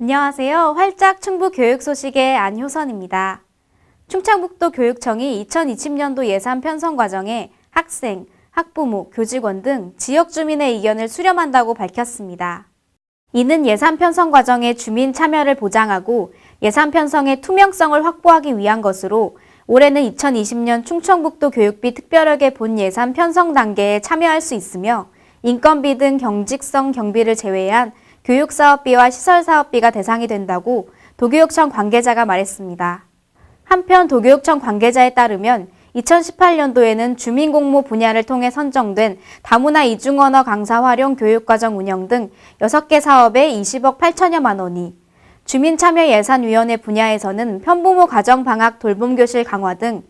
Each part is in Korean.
안녕하세요. 활짝 충북 교육 소식의 안효선입니다. 충청북도 교육청이 2020년도 예산 편성 과정에 학생, 학부모, 교직원 등 지역 주민의 의견을 수렴한다고 밝혔습니다. 이는 예산 편성 과정의 주민 참여를 보장하고 예산 편성의 투명성을 확보하기 위한 것으로 올해는 2020년 충청북도 교육비 특별하게 본 예산 편성 단계에 참여할 수 있으며 인건비 등 경직성 경비를 제외한 교육사업비와 시설사업비가 대상이 된다고 도교육청 관계자가 말했습니다. 한편 도교육청 관계자에 따르면 2018년도에는 주민공모 분야를 통해 선정된 다문화 이중언어 강사 활용 교육과정 운영 등 6개 사업에 20억 8천여만 원이, 주민참여예산위원회 분야에서는 편부모 가정방학 돌봄교실 강화 등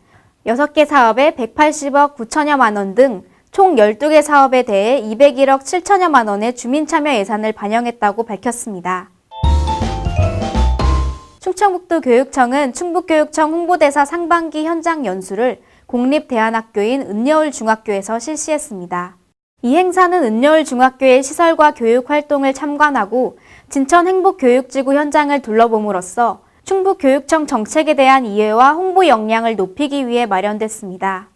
6개 사업에 180억 9천여만 원 등 총 12개 사업에 대해 201억 7천여만 원의 주민참여 예산을 반영했다고 밝혔습니다. 충청북도 교육청은 충북교육청 홍보대사 상반기 현장 연수를 공립대안학교인 은여울 중학교에서 실시했습니다. 이 행사는 은여울 중학교의 시설과 교육 활동을 참관하고 진천 행복교육지구 현장을 둘러봄으로써 충북교육청 정책에 대한 이해와 홍보 역량을 높이기 위해 마련됐습니다.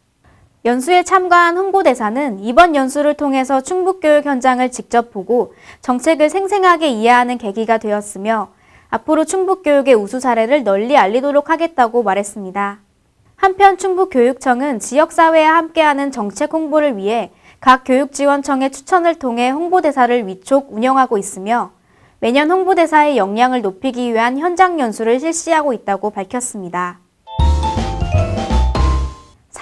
연수에 참가한 홍보대사는 이번 연수를 통해서 충북교육 현장을 직접 보고 정책을 생생하게 이해하는 계기가 되었으며 앞으로 충북교육의 우수 사례를 널리 알리도록 하겠다고 말했습니다. 한편 충북교육청은 지역사회와 함께하는 정책 홍보를 위해 각 교육지원청의 추천을 통해 홍보대사를 위촉 운영하고 있으며 매년 홍보대사의 역량을 높이기 위한 현장 연수를 실시하고 있다고 밝혔습니다.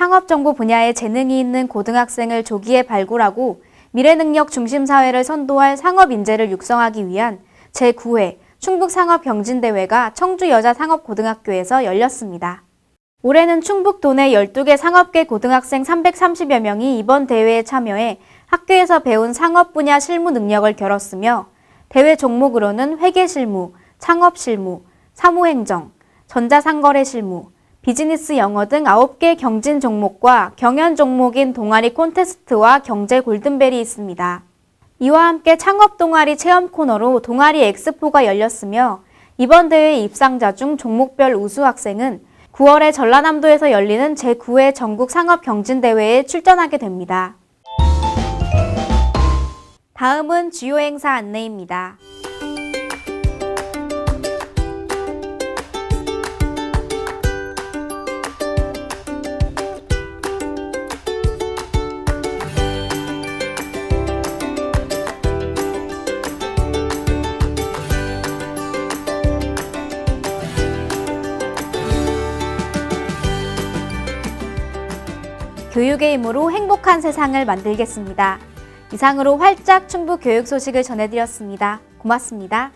상업 정보 분야에 재능이 있는 고등학생을 조기에 발굴하고 미래 능력 중심 사회를 선도할 상업 인재를 육성하기 위한 제9회 충북 상업 경진 대회가 청주 여자 상업 고등학교에서 열렸습니다. 올해는 충북 도내 12개 상업계 고등학생 330여 명이 이번 대회에 참여해 학교에서 배운 상업 분야 실무 능력을 겨뤘으며 대회 종목으로는 회계 실무, 창업 실무, 사무행정, 전자상거래 실무, 비즈니스 영어 등 9개 경진 종목과 경연 종목인 동아리 콘테스트와 경제 골든벨이 있습니다. 이와 함께 창업 동아리 체험 코너로 동아리 엑스포가 열렸으며 이번 대회 입상자 중 종목별 우수 학생은 9월에 전라남도에서 열리는 제9회 전국 상업 경진 대회에 출전하게 됩니다. 다음은 주요 행사 안내입니다. 교육의 힘으로 행복한 세상을 만들겠습니다. 이상으로 활짝 충북 교육 소식을 전해드렸습니다. 고맙습니다.